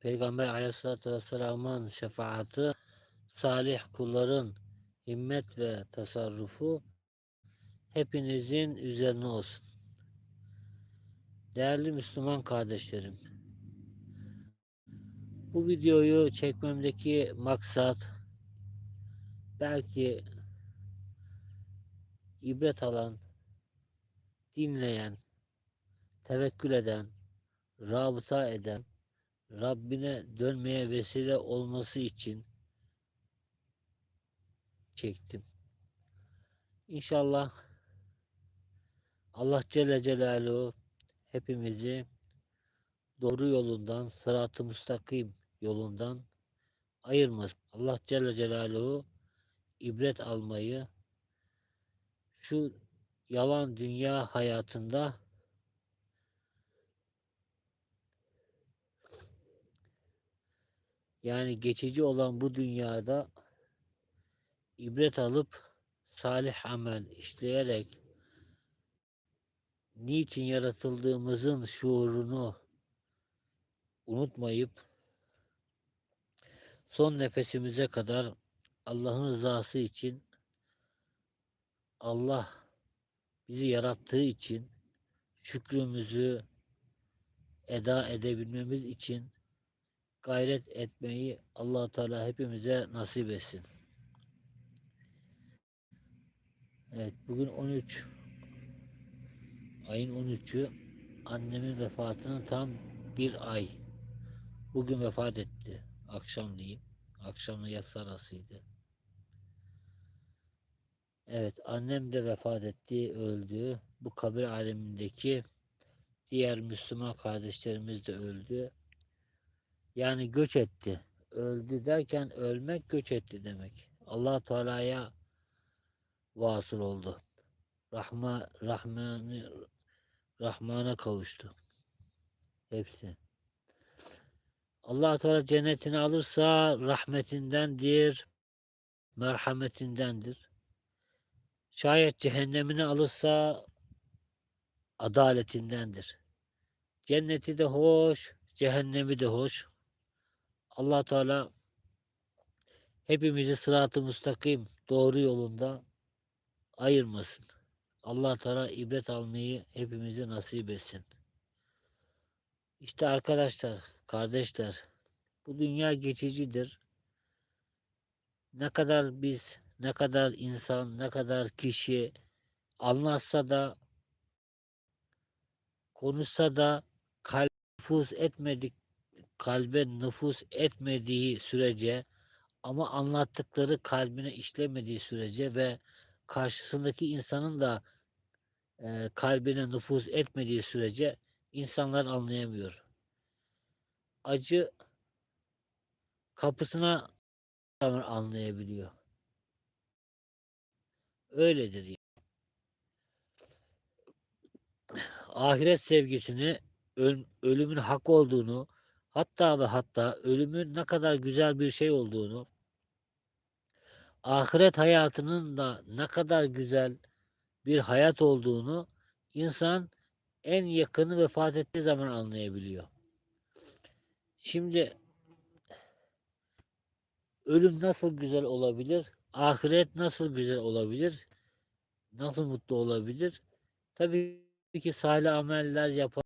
Peygamber aleyhissalatü vesselamın şefaati, salih kulların himmet ve tasarrufu hepinizin üzerine olsun. Değerli Müslüman kardeşlerim, bu videoyu çekmemdeki maksat belki ibret alan, dinleyen, tevekkül eden, rabıta eden, Rabbine dönmeye vesile olması için çektim. İnşallah Allah Celle Celaluhu hepimizi doğru yolundan, sırat-ı müstakim yolundan ayırmasın. Allah Celle Celaluhu ibret almayı şu yalan dünya hayatında yani geçici olan bu dünyada ibret alıp salih amel işleyerek niçin yaratıldığımızın şuurunu unutmayıp son nefesimize kadar Allah'ın rızası için Allah bizi yarattığı için şükrümüzü eda edebilmemiz için gayret etmeyi allah Teala hepimize nasip etsin. Evet bugün 13 ayın 13'ü annemin vefatının tam bir ay. Bugün vefat etti. Akşamleyin. Akşamla yatsı arasıydı. Evet annem de vefat etti, öldü. Bu kabir alemindeki diğer Müslüman kardeşlerimiz de öldü. Yani göç etti. Öldü derken ölmek göç etti demek. Allah Teala'ya vasıl oldu. Rahma Rahmanı Rahman'a kavuştu. Hepsi. Allah Teala cennetini alırsa rahmetindendir, merhametindendir. Şayet cehennemini alırsa adaletindendir. Cenneti de hoş, cehennemi de hoş. Allah Teala hepimizi sırat-ı müstakim doğru yolunda ayırmasın. Allah Teala ibret almayı hepimize nasip etsin. İşte arkadaşlar, kardeşler, bu dünya geçicidir. Ne kadar biz, ne kadar insan, ne kadar kişi anlatsa da, konuşsa da kalp nüfuz etmedik, kalbe nüfuz etmediği sürece ama anlattıkları kalbine işlemediği sürece ve karşısındaki insanın da e, kalbine nüfuz etmediği sürece insanlar anlayamıyor. Acı kapısına anlayabiliyor. Öyledir. Yani. Ahiret sevgisini, ölümün hak olduğunu, hatta ve hatta ölümün ne kadar güzel bir şey olduğunu, ahiret hayatının da ne kadar güzel bir hayat olduğunu insan en yakını vefat ettiği zaman anlayabiliyor. Şimdi ölüm nasıl güzel olabilir? Ahiret nasıl güzel olabilir? Nasıl mutlu olabilir? Tabii ki salih ameller yapan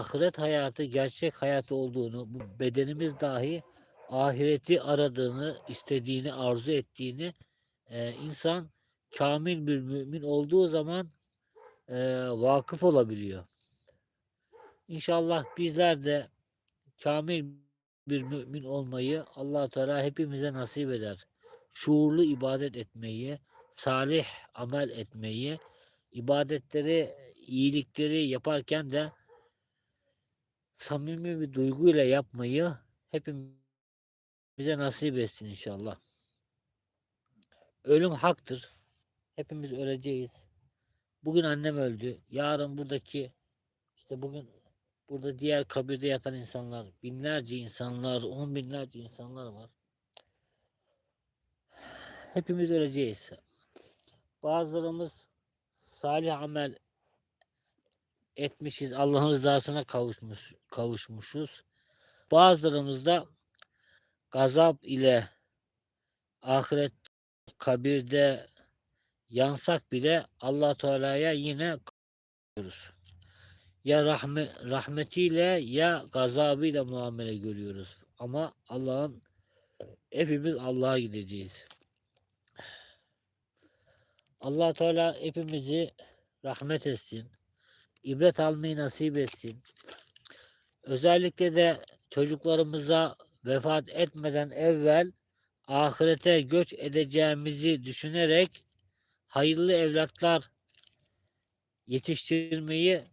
ahiret hayatı gerçek hayat olduğunu, bu bedenimiz dahi ahireti aradığını, istediğini, arzu ettiğini e, insan kamil bir mümin olduğu zaman e, vakıf olabiliyor. İnşallah bizler de kamil bir mümin olmayı allah Teala hepimize nasip eder. Şuurlu ibadet etmeyi, salih amel etmeyi, ibadetleri, iyilikleri yaparken de samimi bir duyguyla yapmayı hepimize nasip etsin inşallah. Ölüm haktır. Hepimiz öleceğiz. Bugün annem öldü. Yarın buradaki işte bugün burada diğer kabirde yatan insanlar, binlerce insanlar, on binlerce insanlar var. Hepimiz öleceğiz. Bazılarımız salih amel etmişiz. Allah'ın rızasına kavuşmuş, kavuşmuşuz. Bazılarımız da gazap ile ahiret kabirde yansak bile Allah Teala'ya yine kavuşuyoruz. Ya rahme, rahmetiyle ya gazabıyla muamele görüyoruz. Ama Allah'ın hepimiz Allah'a gideceğiz. Allah Teala hepimizi rahmet etsin. İbret almayı nasip etsin. Özellikle de çocuklarımıza vefat etmeden evvel ahirete göç edeceğimizi düşünerek hayırlı evlatlar yetiştirmeyi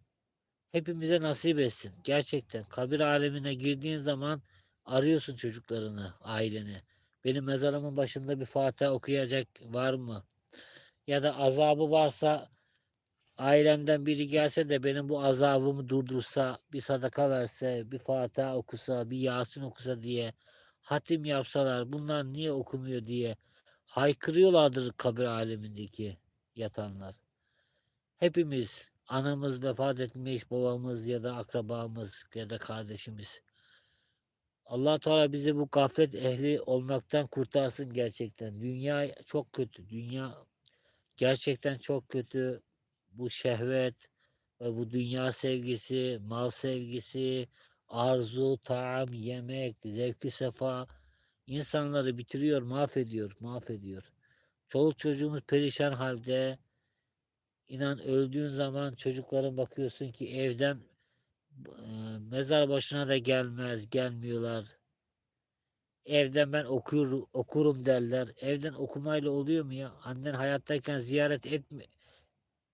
hepimize nasip etsin. Gerçekten kabir alemine girdiğin zaman arıyorsun çocuklarını, aileni. Benim mezarımın başında bir Fatiha okuyacak var mı? Ya da azabı varsa ailemden biri gelse de benim bu azabımı durdursa, bir sadaka verse, bir Fatiha okusa, bir Yasin okusa diye hatim yapsalar bunlar niye okumuyor diye haykırıyorlardır kabir alemindeki yatanlar. Hepimiz anamız vefat etmiş, babamız ya da akrabamız ya da kardeşimiz. Allah Teala bizi bu gaflet ehli olmaktan kurtarsın gerçekten. Dünya çok kötü. Dünya gerçekten çok kötü. Bu şehvet ve bu dünya sevgisi, mal sevgisi, arzu, taam, yemek, zevki sefa insanları bitiriyor, mahvediyor, mahvediyor. Çoluk çocuğumuz perişan halde. İnan öldüğün zaman çocukların bakıyorsun ki evden e, mezar başına da gelmez, gelmiyorlar. Evden ben okur, okurum derler. Evden okumayla oluyor mu ya? Annen hayattayken ziyaret etme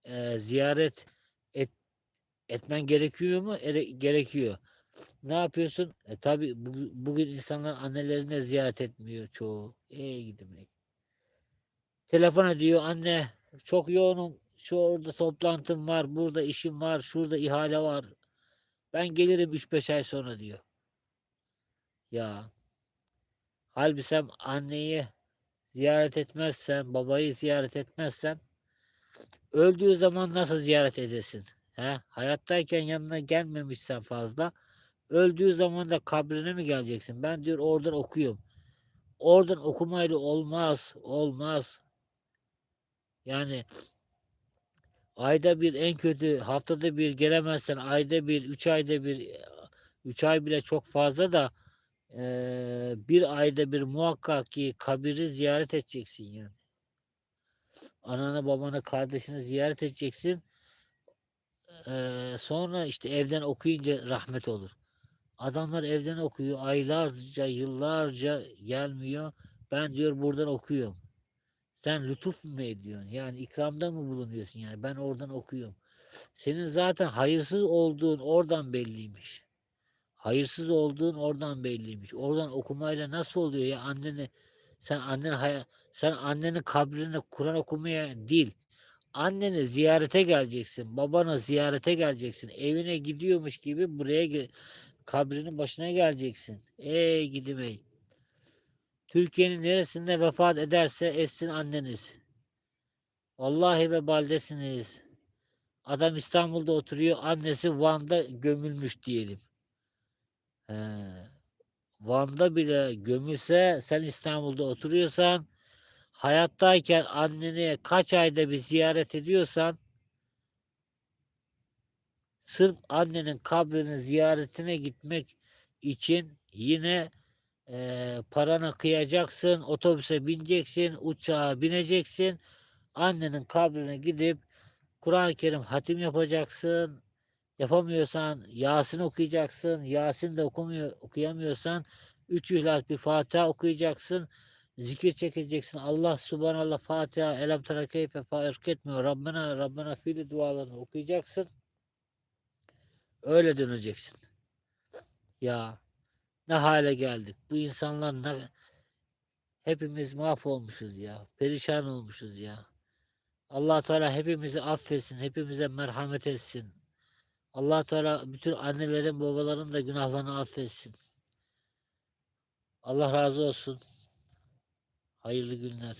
e, ziyaret et, etmen gerekiyor mu? Ere, gerekiyor. Ne yapıyorsun? E, tabi bu, bugün insanlar annelerine ziyaret etmiyor çoğu. E gidemek. Telefon ediyor anne çok yoğunum. Şu orada toplantım var. Burada işim var. Şurada ihale var. Ben gelirim 3-5 ay sonra diyor. Ya. Halbuki anneyi ziyaret etmezsen, babayı ziyaret etmezsen öldüğü zaman nasıl ziyaret edesin? He? Hayattayken yanına gelmemişsen fazla öldüğü zaman da kabrine mi geleceksin? Ben diyor oradan okuyorum. Oradan okumayla olmaz. Olmaz. Yani ayda bir en kötü haftada bir gelemezsen ayda bir, üç ayda bir, üç ay bile çok fazla da e, bir ayda bir muhakkak ki kabiri ziyaret edeceksin yani. Ananı babanı kardeşini ziyaret edeceksin. E, sonra işte evden okuyunca rahmet olur. Adamlar evden okuyor aylarca yıllarca gelmiyor. Ben diyor buradan okuyorum. Sen lütuf mu ediyorsun? Yani ikramda mı bulunuyorsun yani? Ben oradan okuyorum. Senin zaten hayırsız olduğun oradan belliymiş. Hayırsız olduğun oradan belliymiş. Oradan okumayla nasıl oluyor ya anneni sen annen sen annenin kabrine Kur'an okumaya değil. Anneni ziyarete geleceksin. Babana ziyarete geleceksin. Evine gidiyormuş gibi buraya kabrinin başına geleceksin. Ey gidim ey. Türkiye'nin neresinde vefat ederse etsin anneniz. Vallahi ve baldesiniz. Adam İstanbul'da oturuyor. Annesi Van'da gömülmüş diyelim. He. Van'da bile gömülse sen İstanbul'da oturuyorsan hayattayken anneni kaç ayda bir ziyaret ediyorsan sırf annenin kabrinin ziyaretine gitmek için yine e, paranı kıyacaksın, otobüse bineceksin, uçağa bineceksin, annenin kabrine gidip Kur'an-ı Kerim hatim yapacaksın. Yapamıyorsan Yasin okuyacaksın. Yasin de okumuyor, okuyamıyorsan üç ihlas bir Fatiha okuyacaksın. Zikir çekeceksin. Allah subhanallah Fatiha elem tera keyfe fark etmiyor. Rabbena Rabbena fiili dualarını okuyacaksın. Öyle döneceksin. Ya ne hale geldik. Bu insanlar ne hepimiz mahvolmuşuz ya. Perişan olmuşuz ya. Allah Teala hepimizi affetsin, hepimize merhamet etsin. Allah Teala bütün annelerin, babaların da günahlarını affetsin. Allah razı olsun. Hayırlı günler.